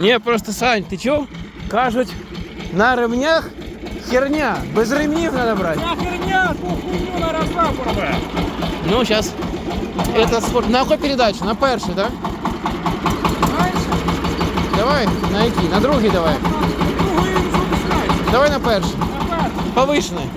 Ні, просто Сань, ти чув? Кажуть, на ремнях херня, без ремнів треба брати. Я херня, ту хуйню на розставку робить. Ну, зараз. Это сход... На какой передачу? На перший, да? Давай, на який? На другий давай. Другою не запускайся. Давай на перший. Наперед, Повишений.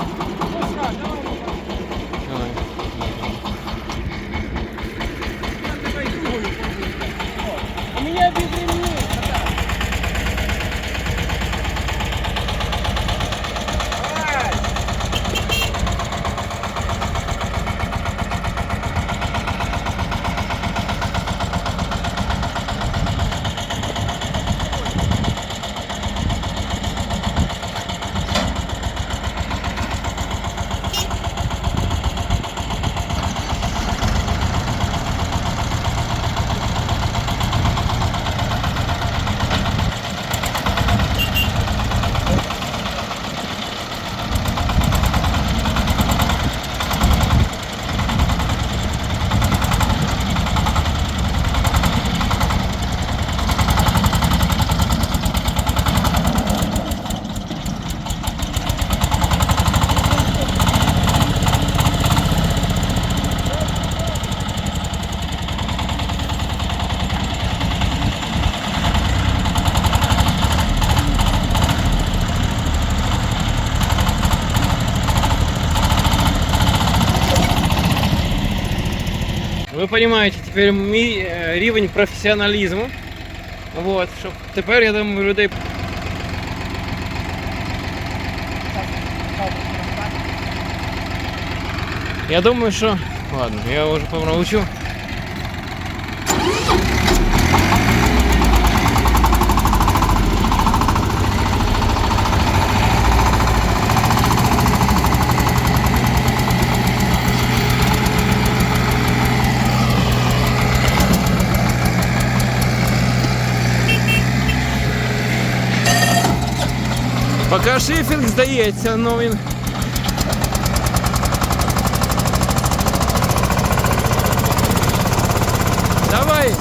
Ви розумієте, тепер мій е, рівень професіоналізму. Вот, щоб тепер я думаю, людей. Я думаю, що. Ладно, я вже помовчу. Поки шифінг здається, ну він. Давай!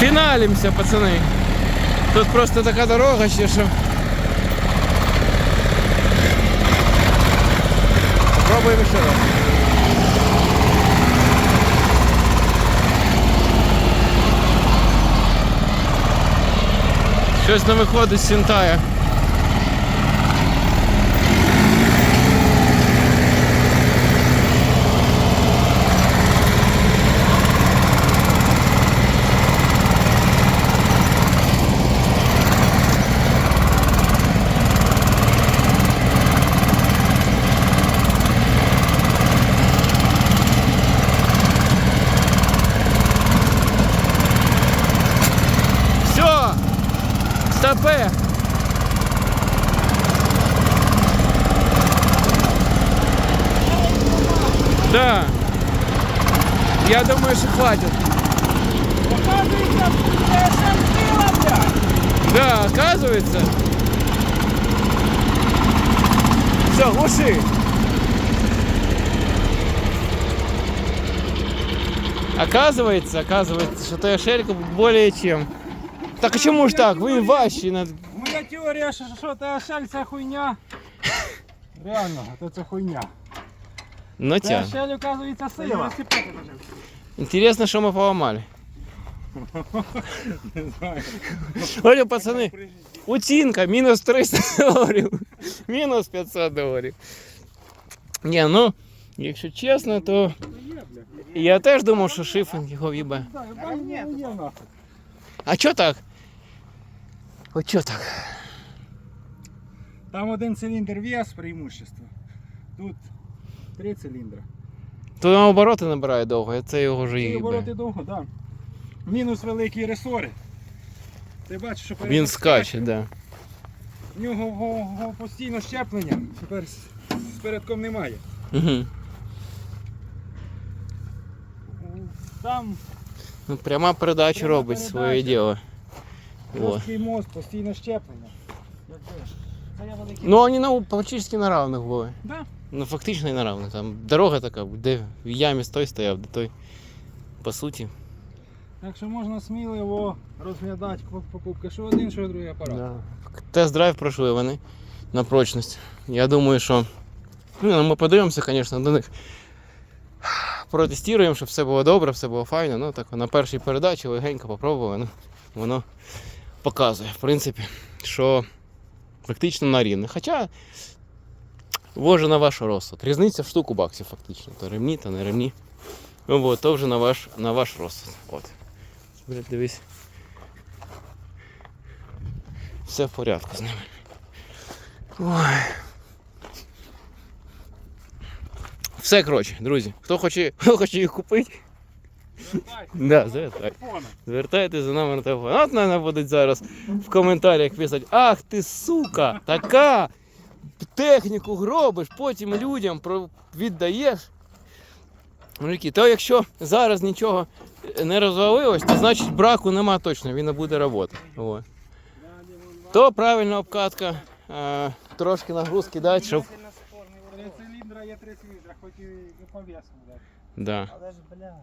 Фіналімося, пацани. Тут просто така дорога ще, що. Пробуємо ще раз. Щось не виходить з Сінтая. Стопе! Да. Я думаю, что хватит. Блядь. Да, оказывается. Все, глуши. Оказывается, оказывается, что Тойошелька более чем. Так а чему ж так? Вы ваши. надо- Моя теорія, що, що ТШЛ це хуйня. Реально, то це хуйня. Ну тя. ТШЛ, оказується, сила. Интересно, что мы поломали. Говорю, пацаны, утинка, минус 300 долларів, мінус 500 доларів. Ні, ну, якщо чесно, то я теж думав, що шифінг його в'їбе. А чо так? От чо так? Там один циліндр вес преимущество. Тут три циліндра. То обороти набирає довго, це його вже їбе. обороти довго, так. Да. Мінус великі ресори. Ти бачиш, що Він скаче, да. В нього го- го- постійно щеплення, тепер з з передком немає. Угу. Там Ну, пряма передача Пряма робить передача. своє діло. Жорсткий мост, постійно щеплення. Якби я великий. Ну, вони на, практично на равних були. Да. Ну, фактично і на равних. Там дорога така, де в ямі той стояв, де той. По суті. Так що можна сміливо розглядати покупки, що один, що другий апарат. Да. Тест-драйв пройшли вони на прочність. Я думаю, що. Ну, ми подивимося, звісно, до них. Протестуємо, щоб все було добре, все було файно. Ну, так на першій передачі легенько попробували. Ну, воно показує, в принципі, що практично на рівні. Хоча, воже на ваш розсуд. Різниця в штуку баксів, фактично. То ремні, то не ремні. Ну, от, то вже на ваш, на ваш розсуд. От. Блядь, дивись. Все в порядку з ними. Ой. Все, коротше, друзі. Хто хоче, хто хоче їх купити, да, звертайте. Звертайтеся за нами на телефон. От мене будуть зараз в коментарях писати: Ах ти сука, така! Техніку гробиш, потім людям про- віддаєш. Мужики, то якщо зараз нічого не розвалилось, то значить браку нема точно, він не буде працювати. От. То правильна обкатка, е, трошки нагрузки дати, щоб. Три циліндра є три циліндра, хоч і по весу. да. Да. Але ж, блядь.